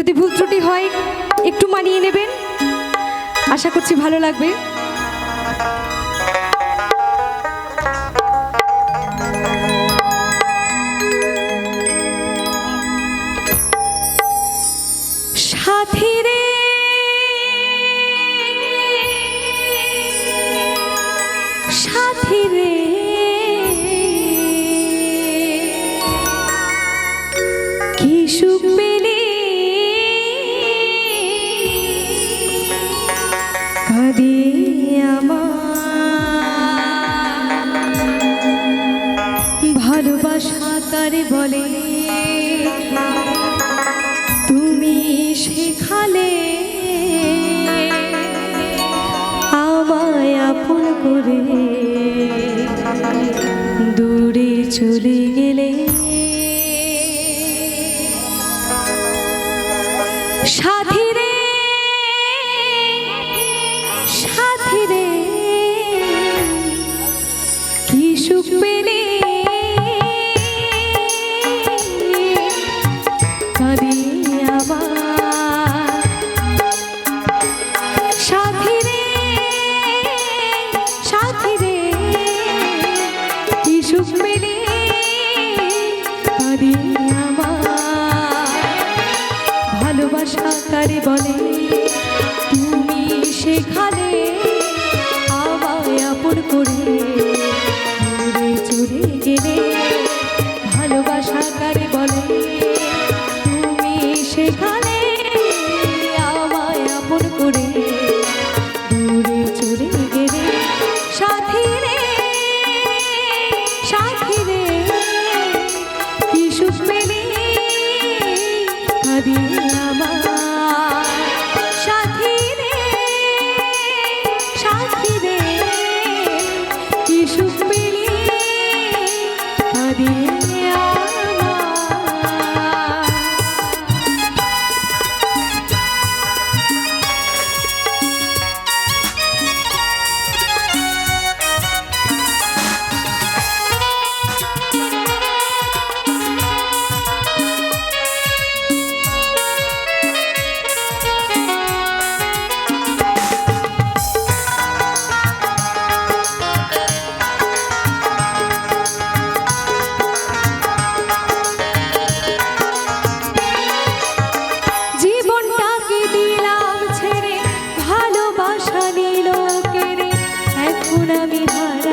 যদি ভুল ত্রুটি হয় একটু মানিয়ে নেবেন। আশা করছি ভালো লাগবে। তারে বলে তুমি শেখালে আমায় আপন করে দূরে চলে গেলে। স্বাধীন হারা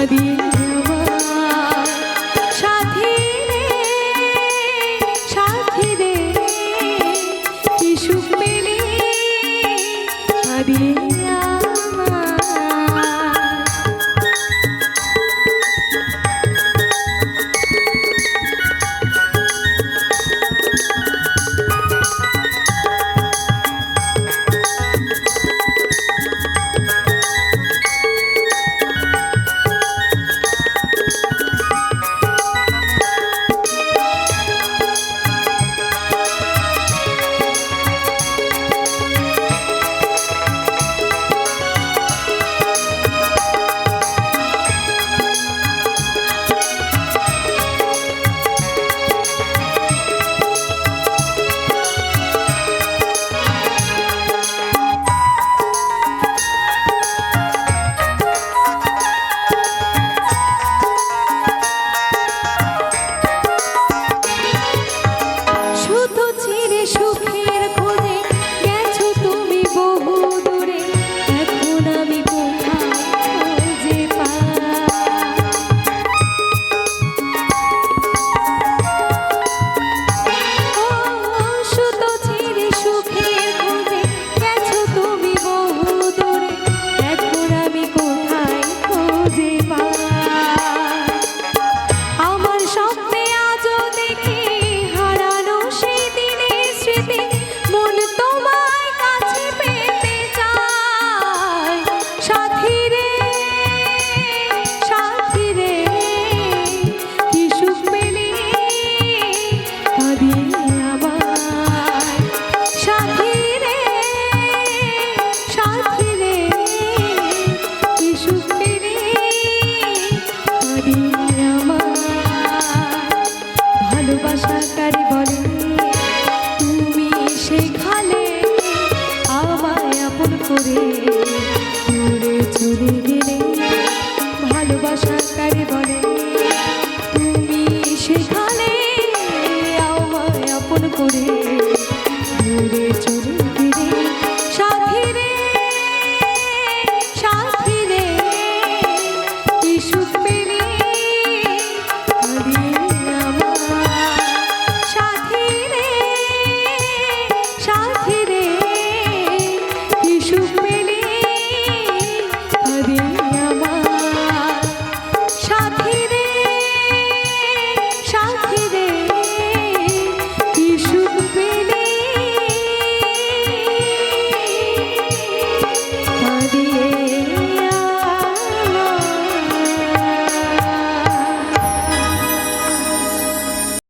Nabi. সাকার বলে তুমি করে